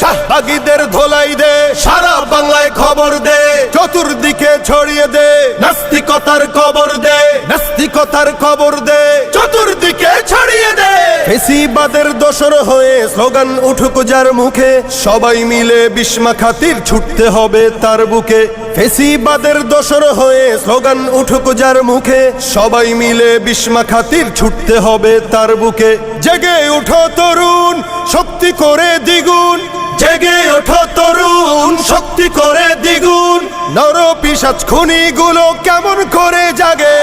শাহবাগীদের ধোলাই দে, সারা বাংলায় খবর দে। চতুর্দিকে ছড়িয়ে দে, নাস্তিকতার খবর দে, নাস্তিকতার খবর দে। চতুর্দিকে ছড়িয়ে দে। দোসর হয়ে স্লোগান উঠুক যার মুখে, সবাই মিলে বিস্মা খাতির ছুটতে হবে তার বুকে। ফেসিবাদের দোসর হয়ে স্লোগান উঠুক যার মুখে, সবাই মিলে বিস্মা খাতির ছুটতে হবে তার বুকে। জেগে উঠো তরুণ, শক্তি করে করে দ্বিগুণ? নর পিসাজ খুনি গুলো কেমন করে জাগে?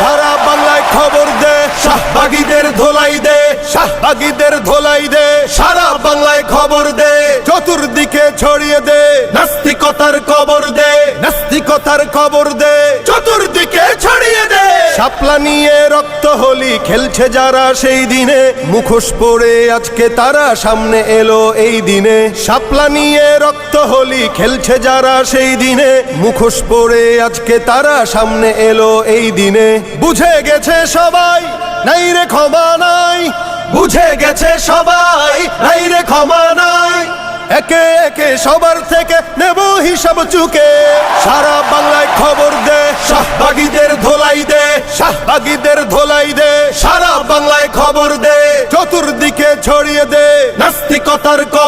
সারা বাংলায় খবর দে, শাহবাগীদের ধোলাই দে, শাহবাগীদের ধোলাই দে। সারা বাংলায় খবর দে, চতুর্দিকে ছড়িয়ে দে, নাস্তিকতার কবর দে, নাস্তিকতার খবর দে। শাপলা নিয়ে রক্ত হোলি খেলছে যারা সেই দিনে। মুখোশ পরে আজকে তারা সামনে এলো এই দিনে। শাপলা নিয়ে রক্ত হোলি খেলছে যারা সেই দিনে। মুখোশ পরে আজকে তারা সামনে এলো এই দিনে। বুঝে গেছে সবাই, নাই রে ক্ষমা নাই। বুঝে গেছে সবাই, নাই রে ক্ষমা নাই। একে একে সবার থেকে নেব হিসাব চুকে। সারা বাংলায় খবর দে, শাহবাগীদের চতুর্দিকে ছড়িয়ে দে। নাস্তিকতার কবর